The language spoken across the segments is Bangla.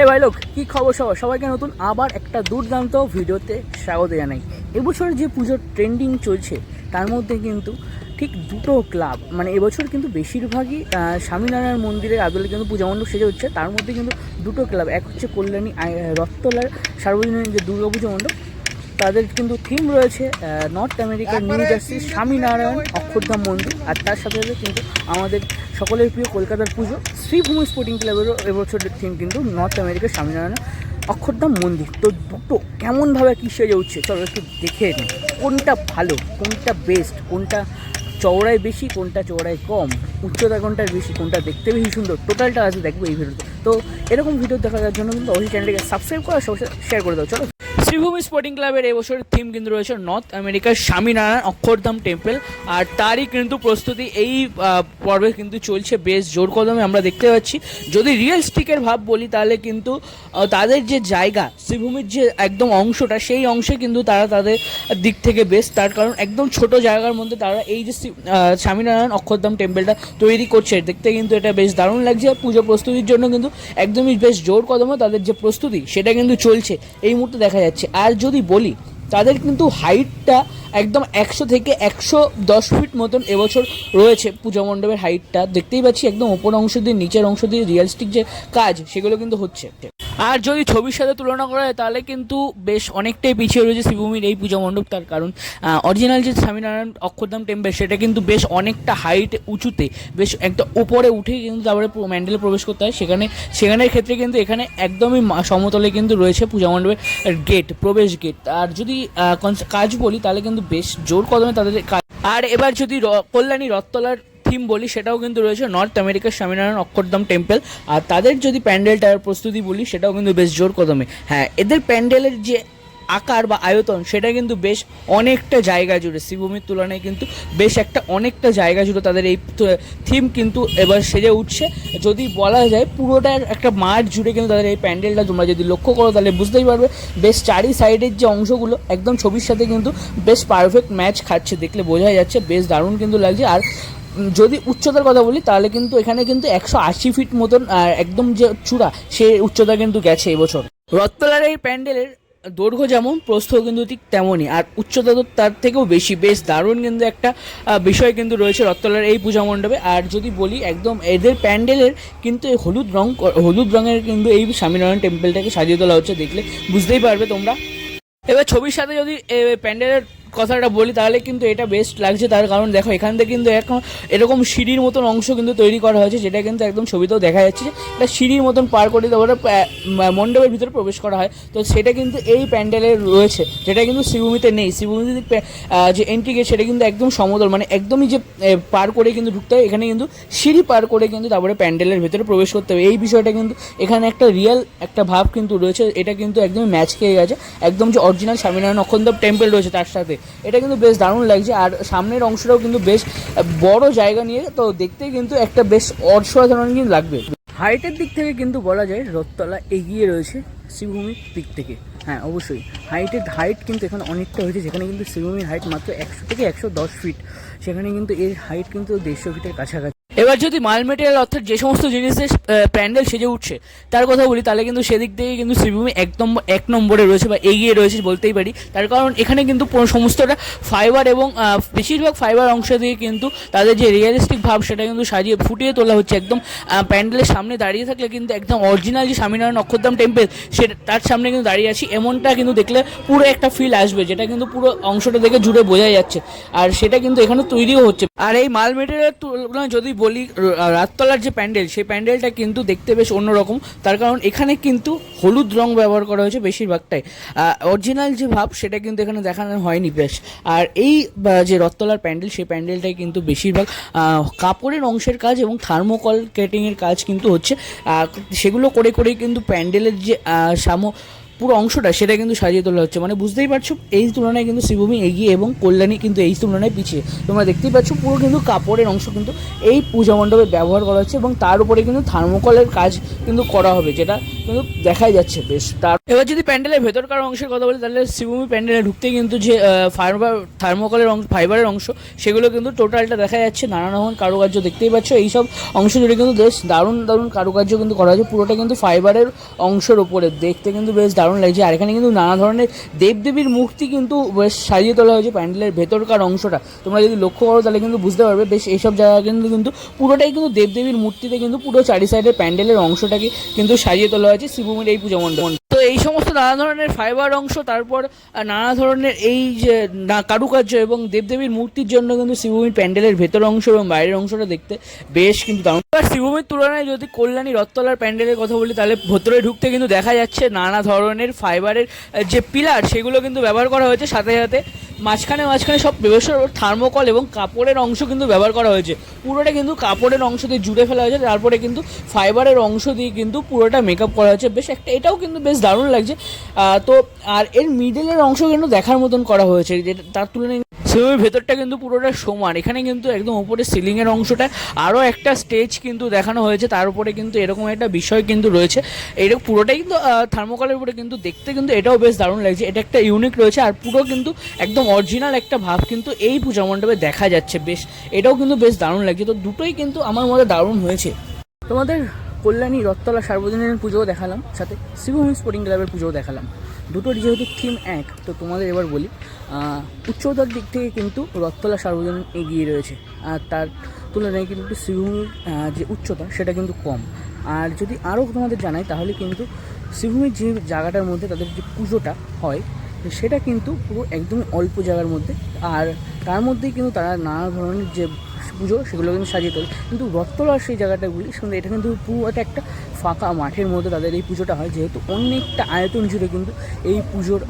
এই ভাই লোক, কী খবর সবার? সবাইকে নতুন আবার একটা দুর্দান্ত ভিডিওতে স্বাগত জানাই। এবছর যে পুজোর ট্রেন্ডিং চলছে, তার মধ্যে কিন্তু ঠিক দুটো ক্লাব মানে এবছর কিন্তু বেশিরভাগই স্বামীনারায়ণ মন্দিরের আদলে কিন্তু পূজা মণ্ডপ সেজে হচ্ছে তার মধ্যে কিন্তু দুটো ক্লাব এক হচ্ছে কল্যাণী রত্তলার সার্বজনীন যে দুর্গাপুজো মণ্ডপ তাদের কিন্তু থিম রয়েছে নর্থ আমেরিকার নিউ জার্সি স্বামীনারায়ণ অক্ষরধাম মন্দির। আর তার সাথে সাথে কিন্তু আমাদের সকলের প্রিয় কলকাতার পুজো শ্রীভূমি স্পোর্টিং ক্লাবেরও এবছরের থিম কিন্তু নর্থ আমেরিকার স্বামীনারায়ণ অক্ষরধাম মন্দির। তো দুটো কেমনভাবে কী সেজে উঠছে চলো একটু দেখে নিই কোনটা ভালো কোনটা বেস্ট কোনটা চওড়ায় বেশি কোনটা চওড়ায় কম? উচ্চতা কোনটার বেশি কোনটা দেখতে বেশি সুন্দর? টোটালটা আছে দেখব এই ভিডিওতে। তো এরকম ভিডিও দেখার জন্য কিন্তু অবশ্যই চ্যানেলটিকে সাবস্ক্রাইব করা শেয়ার করে দাও। চলো শ্রীভূমি স্পোর্টিং ক্লাবের এবছরের থিম কিন্তু রয়েছে নর্থ আমেরিকার স্বামীনারায়ণ অক্ষরধাম টেম্পল আর তারই কিন্তু প্রস্তুতি এই পর্বে কিন্তু চলছে বেশ জোর কদমে আমরা দেখতে পাচ্ছি। যদি রিয়েলস্টিকের ভাব বলি তাহলে কিন্তু তাদের যে জায়গা শ্রীভূমির যে একদম অংশটা, সেই অংশে কিন্তু তারা তাদের দিক থেকে বেশ, তার কারণ একদম ছোট জায়গার মধ্যে তারা এই যে স্বামীনারায়ণ অক্ষরধাম টেম্পলটা তৈরি করছে, দেখতে কিন্তু এটা বেশ দারুণ লাগছে। পুজো প্রস্তুতির জন্য কিন্তু একদমই বেশ জোর কদমে তাদের যে প্রস্তুতি, সেটা কিন্তু চলছে। এই মুহূর্তে দেখা যাচ্ছে। আর যদি বলি, তাদের কিন্তু হাইটটা একদম একশো থেকে একশো দশ ফিট মতন এবছর রয়েছে পূজা মণ্ডপের হাইটটা। দেখতেই পাচ্ছি একদম ওপর অংশ দিয়ে, নিচের অংশ দিয়ে রিয়েলিস্টিক যে কাজ, সেগুলো কিন্তু হচ্ছে। আর যদি ছবির সাথে তুলনা করা হয় তাহলে কিন্তু বেশ অনেকটাই পিছিয়ে রয়েছে শ্রীভূমির এই পূজা মণ্ডপ। তার কারণ অরিজিনাল যে স্বামীনারায়ণ অক্ষরধাম টেম্পল সেটা কিন্তু বেশ অনেকটা হাইট উঁচুতে, বেশ একটা উপরে উঠে কিন্তু তারপরে ম্যান্ডেলে প্রবেশ করতে হয়। সেখানে, সেখানের ক্ষেত্রে কিন্তু এখানে একদমই সমতলে কিন্তু রয়েছে পূজা মণ্ডপের গেট প্রবেশ গেট আর যদি কাজ বলি, তাহলে কিন্তু বেশ জোর কদমে তাদের কাজ। আর এবার যদি কল্যাণী রথতলার থিম বলি, সেটাও কিন্তু রয়েছে নর্থ আমেরিকার স্বামীনারায়ণ অক্ষরধাম টেম্পল। আর তাদের যদি প্যান্ডেলটার প্রস্তুতি বলি, সেটাও কিন্তু বেশ জোর কদমে। হ্যাঁ এদের প্যান্ডেলের যে আকার বা আয়তন, সেটা কিন্তু বেশ অনেকটা জায়গা জুড়ে। শ্রীভূমির তুলনায় কিন্তু বেশ একটা অনেকটা জায়গা জুড়ে তাদের এই থিম কিন্তু এবার সেজে উঠছে। যদি বলা যায়, পুরোটার একটা মাঠ জুড়ে কিন্তু তাদের এই প্যান্ডেলটা তোমরা যদি লক্ষ্য করো, তাহলে বুঝতেই পারবে, বেশ চারি সাইডের যে অংশগুলো, একদম ছবির সাথে কিন্তু বেশ পারফেক্ট ম্যাচ খাচ্ছে। দেখলে বোঝা যাচ্ছে, বেশ দারুণ কিন্তু লাগছে। আর যদি উচ্চতার কথা বলি, তাহলে কিন্তু এখানে কিন্তু একশো আশি ফিট মতন একদম যে চূড়া, সে উচ্চতা কিন্তু গেছে এবছর। রথতলার এই প্যান্ডেলের দৈর্ঘ্য যেমন, প্রস্থ কিন্তু ঠিক তেমনই, আর উচ্চতা তো তার থেকেও বেশি। বেশ দারুণ কিন্তু একটা বিষয় কিন্তু রয়েছে রথতলার এই পূজা মণ্ডপে। আর যদি বলি একদম এদের প্যান্ডেলের কিন্তু এই হলুদ রং, হলুদ রঙের কিন্তু এই স্বামীনারায়ণ টেম্পলটাকে সাজিয়ে তোলা হচ্ছে দেখলে, বুঝতেই পারবে তোমরা। এবার ছবির সাথে যদি প্যান্ডেলের কথাটা বলি, তাহলে কিন্তু এটা বেস্ট লাগছে। তার কারণ দেখো, এখান থেকে কিন্তু এখন এরকম সিঁড়ির মতন অংশ কিন্তু তৈরি করা হয়েছে, যেটা কিন্তু একদম ছবিতেও দেখা যাচ্ছে এটা সিঁড়ির মতন পার করে তারপরে মণ্ডপের ভিতরে প্রবেশ করা হয়। তো সেটা কিন্তু এই প্যান্ডেলে রয়েছে, যেটা কিন্তু শ্রীভূমিতে নেই। শ্রীভূমিতে যে এন্ট্রি গেট সেটা কিন্তু একদম সমতল মানে একদমই যে পার করে কিন্তু ঢুকতে হয়, এখানে কিন্তু সিঁড়ি পার করে কিন্তু তারপরে প্যান্ডেলের ভেতরে প্রবেশ করতে হবে। এই বিষয়টা কিন্তু এখানে একটা রিয়েল একটা ভাব কিন্তু রয়েছে, এটা কিন্তু একদমই ম্যাচ খেয়ে গেছে। একদম যে অরিজিনাল স্বামীনারায়ণ অক্ষন্দব টেম্পল রয়েছে তার সাথে। এটা কিন্তু বেশ দারুণ লাগছে। আর সামনের অংশটাও কিন্তু বেশ বড় জায়গা নিয়ে, তো দেখতে কিন্তু একটা বেশ অসাধারণ কিন্তু লাগবে। হাইটের দিক থেকে কিন্তু বলা যায় রথতলা এগিয়ে রয়েছে শিবভূমির দিক থেকে। হ্যাঁ অবশ্যই। হাইটের হাইট কিন্তু এখানে অনেকটা হয়েছে, যেখানে কিন্তু শিবভূমির হাইট মাত্র একশো থেকে একশো দশ ফিট সেখানে কিন্তু এর হাইট কিন্তু দেড়শো ফিটের কাছাকাছি। এবার যদি মাল মেটেরিয়াল অর্থাৎ যে সমস্ত জিনিসের প্যান্ডেল সেজে উঠছে, তার কথা বলি, তাহলে কিন্তু সেদিক থেকে কিন্তু শ্রীভূমি এক নম্বর এক নম্বরে রয়েছে বা এগিয়ে রয়েছে বলতেই পারি। তার কারণ এখানে কিন্তু সমস্তটা ফাইবার এবং বেশিরভাগ ফাইবার অংশ দিয়ে কিন্তু তাদের যে রিয়েলিস্টিক ভাব, সেটা কিন্তু সাজিয়ে, ফুটিয়ে তোলা হচ্ছে একদম প্যান্ডেলের সামনে দাঁড়িয়ে থাকলে কিন্তু একদম অরিজিনাল যে স্বামীনারায়ণ অক্ষরধাম টেম্পল সে, তার সামনে কিন্তু দাঁড়িয়ে আছি। এমনটা কিন্তু দেখলে পুরো একটা ফিল আসবে, যেটা কিন্তু পুরো অংশটা দেখে জুড়ে বোঝা যাচ্ছে। আর সেটা কিন্তু এখানে তৈরিও হচ্ছে। আর এই মাল মেটেরিয়ালের তুলনায় যদি বলি রাততলার যে প্যান্ডেল, সেই প্যান্ডেলটা কিন্তু দেখতে বেশ অন্যরকম। তার কারণ এখানে কিন্তু হলুদ রং ব্যবহার করা হয়েছে বেশিরভাগটাই। অরিজিনাল যে ভাব, সেটা কিন্তু এখানে দেখানো হয়নি বেশ। আর এই যে রথতলার প্যান্ডেল, সেই প্যান্ডেলটাই কিন্তু বেশিরভাগ কাপড়ের অংশের কাজ এবং থার্মোকল কেটিংয়ের কাজ কিন্তু হচ্ছে। সেগুলো করে করেই কিন্তু প্যান্ডেলের যে সামো পুরো অংশটা সেটা কিন্তু সাজিয়ে তোলা হচ্ছে। মানে বুঝতেই পারছ, এই তুলনায় কিন্তু শ্রীভূমি এগিয়ে এবং কল্যাণী কিন্তু এই তুলনায় পিছিয়ে। তোমরা দেখতেই পাচ্ছ, পুরো কিন্তু কাপড়ের অংশ কিন্তু এই পূজা মণ্ডপে ব্যবহার করা হচ্ছে এবং তার উপরে কিন্তু থার্মোকলের কাজ কিন্তু করা হবে, যেটা কিন্তু দেখাই যাচ্ছে বেশ। তার এবার যদি প্যান্ডেলের ভেতরকার অংশের কথা বলি, তাহলে শিবভূমি প্যান্ডেলে ঢুকতে কিন্তু যে ফাইবার থার্মোকলের অংশ ফাইবারের অংশ, সেগুলো কিন্তু টোটালটা দেখা যাচ্ছে। নানা রকম কারুকার্য দেখতেই পাচ্ছ, এইসব অংশ জুড়ে কিন্তু বেশ দারুণ দারুণ কারুকার্য কিন্তু করা হয়েছে। পুরোটা কিন্তু ফাইবারের অংশের ওপরে দেখতে কিন্তু বেশ দারুণ লাগছে। আর এখানে কিন্তু নানা ধরনের দেবদেবীর মূর্তি কিন্তু বেশ সাজিয়ে তোলা হয়েছে প্যান্ডেলের ভেতরকার অংশটা। তোমরা যদি লক্ষ্য করো তাহলে কিন্তু বুঝতে পারবে, বেশ এইসব জায়গা কিন্তু কিন্তু পুরোটাই কিন্তু দেবদেবীর মূর্তিতে কিন্তু পুরো চারি সাইডের প্যান্ডেলের অংশটাকে কিন্তু সাজিয়ে তোলা হয়েছে শিবভূমির এই পুজো মণ্ডপ। তো এই সমস্ত নানা ধরনের ফাইবার অংশ, তারপর নানা ধরনের এই যে কারুকার্য এবং দেবদেবীর মূর্তির জন্য কিন্তু শিবভূমির প্যান্ডেলের ভেতর অংশ এবং বাইরের অংশটা দেখতে বেশ কিন্তু দারুণ আর শিবভূমির তুলনায় যদি কল্যাণী রথতলার প্যান্ডেলের কথা বলি, তাহলে ভেতরে ঢুকতে কিন্তু দেখা যাচ্ছে নানা ধরনের ফাইবারের যে পিলার, সেগুলো কিন্তু ব্যবহার করা হয়েছে। সাথে সাথে মাঝখানে মাঝখানে সব ব্যবসার থার্মোকল এবং কাপড়ের অংশ কিন্তু ব্যবহার করা হয়েছে। পুরোটা কিন্তু কাপড়ের অংশ দিয়ে জুড়ে ফেলা হয়েছে। তারপরে কিন্তু ফাইবারের অংশ দিয়ে কিন্তু পুরোটা মেকআপ করা হয়েছে। বেশ একটা, এটাও কিন্তু বেশ দারুণ লাগছে। তো, আর এর মিডলের অংশ কিন্তু দেখার মতন করা হয়েছে। যেটা, তার তুলনায় সিনেমার ভেতরটা কিন্তু পুরোটা সমান। এখানে কিন্তু একদম উপরে সিলিংয়ের অংশটা, আরও একটা স্টেজ কিন্তু দেখানো হয়েছে, তার উপরে কিন্তু এরকম একটা বিষয় কিন্তু রয়েছে। এইরকম পুরোটাই কিন্তু থার্মোকলের উপরে কিন্তু দেখতে কিন্তু এটাও বেশ দারুণ লাগছে। এটা একটা ইউনিক রয়েছে আর পুরো কিন্তু একদম অরিজিনাল একটা ভাব কিন্তু এই পূজা মণ্ডপে দেখা যাচ্ছে বেশ। এটাও কিন্তু বেশ দারুণ লাগছে। তো দুটোই কিন্তু আমার মতে দারুণ হয়েছে। তোমাদের কল্যাণী রথতলা সার্বজনীন পুজোও দেখালাম, সাথে শিবভূমি স্পোর্টিং ক্লাবের পুজোও দেখালাম। দুটোর যেহেতু থিম এক, তো তোমাদের এবার বলি উচ্চতার দিক থেকে কিন্তু রথতলা সার্বজনীন এগিয়ে রয়েছে। আর তার তুলনায় কিন্তু শ্রীভূমির যে উচ্চতা, সেটা কিন্তু কম। আর যদি আরও তোমাদের জানাই, তাহলে কিন্তু শ্রীভূমির যে জায়গাটার মধ্যে তাদের যে পুজোটা হয়, সেটা কিন্তু পুরো একদম অল্প জায়গার মধ্যে। আর তার মধ্যেই কিন্তু তারা নানা ধরনের যে পুজো, সেগুলো কিন্তু সাজিয়ে তোলে। কিন্তু রথতলার সেই জায়গাটাগুলি শুনতে এটা কিন্তু পুরোটা একটা ফাঁকা মাঠের মধ্যে তাদের এই পুজোটা হয়, যেহেতু অনেকটা আয়তন জুড়ে কিন্তু এই পুজোর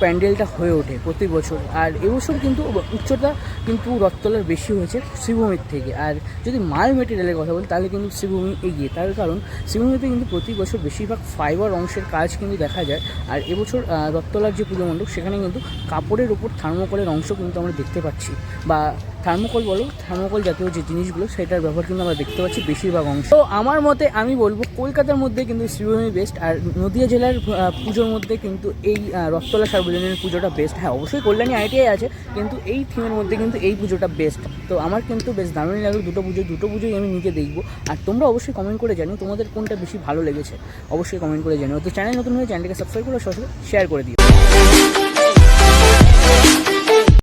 প্যান্ডেলটা হয়ে ওঠে প্রতি বছর। আর এবছর কিন্তু উচ্চতা কিন্তু রথতলার বেশি হয়েছে শ্রীভূমির থেকে। আর যদি মাল মেটেরিয়ালের কথা বলি, তাহলে কিন্তু শ্রীভূমি এগিয়ে। তার কারণ শ্রীভূমিতে কিন্তু প্রতি বছর বেশিরভাগ ফাইবার অংশের কাজ কিন্তু দেখা যায়। আর এবছর রথতলার যে পুজো মণ্ডপ, সেখানে কিন্তু কাপড়ের উপর থার্মোকলের অংশ কিন্তু আমরা দেখতে পাচ্ছি। বা থার্মোকল বলো থার্মোকল জাতীয় যে জিনিসগুলো, সেটার ব্যবহার কিন্তু আমরা দেখতে পাচ্ছি বেশিরভাগ অংশ। তো আমার মতে আমি বলব, কলকাতার মধ্যে কিন্তু শ্রীভূমি বেস্ট আর নদিয়া জেলার পুজোর মধ্যে কিন্তু এই রথতলা সার্বজনীন পুজোটা বেস্ট হ্যাঁ অবশ্যই কল্যাণী আইটিআই আছে, কিন্তু এই থিমের মধ্যে কিন্তু এই পুজোটা বেস্ট তো আমার কিন্তু বেশ দারুণই লাগল, দুটো পুজো, দুটো পুজোই আমি নিজে দেখব। আর তোমরা অবশ্যই কমেন্ট করে জানিও তোমাদের কোনটা বেশি ভালো লেগেছে। অবশ্যই কমেন্ট করে জানিও। তো চ্যানেল নতুন হয়ে চ্যানেলকে সাবস্ক্রাইব করে সরাসরি শেয়ার করে দিও।